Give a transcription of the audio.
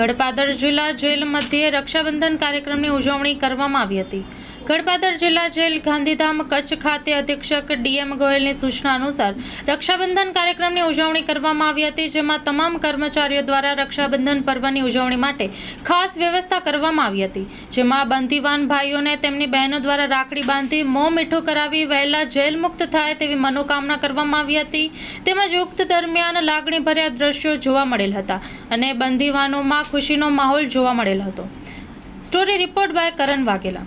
ગઢપાદર જિલ્લા જેલ મધ્યે રક્ષાબંધન કાર્યક્રમની ઉજવણી કરવામાં આવી હતી. ગઢપાદર જિલ્લા જેલ ગાંધીધામ કચ્છ ખાતે અધિક્ષક ડીએમ ગોયલની સૂચના અનુસાર રક્ષાબંધન કાર્યક્રમની ઉજવણી કરવામાં આવી હતી, જેમાં તમામ કર્મચારીઓ દ્વારા રક્ષાબંધન પર્વની ઉજવણી માટે ખાસ વ્યવસ્થા કરવામાં આવી હતી, જેમાં બંધીવાન ભાઈઓને તેમની બહેનો દ્વારા રાખડી બાંધી મોં મીઠું કરાવી વહેલા જેલ મુક્ત થાય તેવી મનોકામના કરવામાં આવી હતી. તેમજ ઉક્ત દરમિયાન લાગણીભર્યા દ્રશ્યો જોવા મળેલ હતા અને બંધીવાનોમાં ખુશીનો માહોલ જોવા મળેલ હતો. Story report by Karan Vaghela.